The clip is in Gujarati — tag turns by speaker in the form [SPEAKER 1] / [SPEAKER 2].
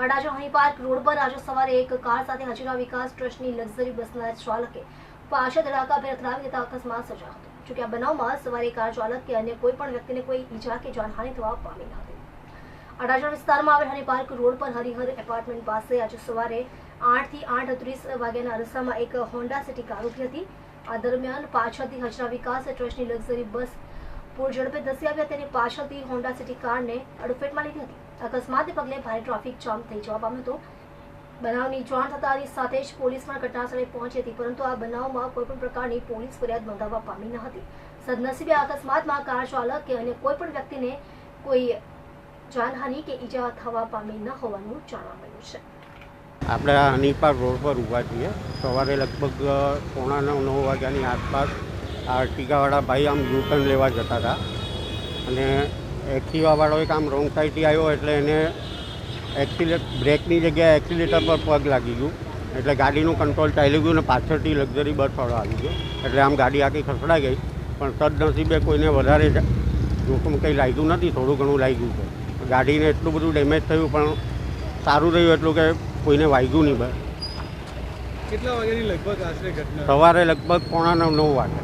[SPEAKER 1] અડાજણ હની પાર્ક રોડ પર આજે સવારે એક કાર સાથે હજીરા વિકાસ ટ્રસ્ટની લક્ઝરી બસના ચાલકે પાછળ ધડાકાભેર અથડાવી દેતા અકસ્માત સર્જાયો હતો. જોકે આ બનાવમાં સવારે કાર ચાલક કે અન્ય કોઈ પણ વ્યક્તિને કોઈ ઈજા કે જાનહાનિ થવા પામી ન હતી. અડાજણ વિસ્તારમાં આવેલ હની પાર્ક રોડ પર હરિહર એપાર્ટમેન્ટ પાસે આજે સવારે આઠથી આઠ ત્રીસ વાગ્યાના અરસામાં એક હોન્ડા સિટી કાર ઉઠી હતી. આ દરમિયાન પાછળથી હજરા વિકાસ ટ્રસ્ટની લક્ઝરી બસ પૂર ઝડપે ધસી આવ્યા તેની પાછળથી હોન્ડા સિટી કારને અડફેટમાં લીધી હતી. અકસ્માતને પગલે ભારે ટ્રાફિક જામ થઈ જવા પામ્યો હતો. બનાવની જાણ થતાની સાથે જ પોલીસ પણ ઘટનાસ્થળે પહોંચી હતી, પરંતુ આ બનાવમાં કોઈપણ પ્રકારની પોલીસ ફરિયાદ નોંધાવવા પામી ન હતી. સદનસીબે અકસ્માતમાં કાર ચાલક કે અન્ય કોઈ પણ વ્યક્તિને કોઈ જાનહાનિ કે ઈજા થવા પામી ન હોવાનું જાણવા મળ્યું છે.
[SPEAKER 2] આપણે હનીપાર રોડ પર ઊભા છીએ. સવારે લગભગ પોણા નવ નવ વાગ્યાની આસપાસ આ ટીકાવાળા ભાઈ આમ યુટર્ન લેવા જતા હતા. અને એક્ટિવાવાળો એક આમ રોંગ સાઈડથી આવ્યો એટલે એને એક્સિલેટ બ્રેકની જગ્યાએ એક્સિલેટર પર પગ લાગી ગયું. એટલે ગાડીનું કંટ્રોલ ચાલી ગયું ને પાછળથી લક્ઝરી બસવાળો આવી ગયો. એટલે આમ ગાડી આખી ખસડાઈ ગઈ. પણ સદનસીબે કોઈને વધારે જોખમ કંઈ લાગ્યું નથી થોડું ઘણું લાગ્યું છે. ગાડીને એટલું બધું ડેમેજ થયું પણ સારું રહ્યું એટલું કે કોઈને વાગ્યું નહીં બસ.
[SPEAKER 3] કેટલા વાગ્યાની લગભગ આશરે ઘટના?
[SPEAKER 2] સવારે લગભગ પોણા નવ નવ વાગે.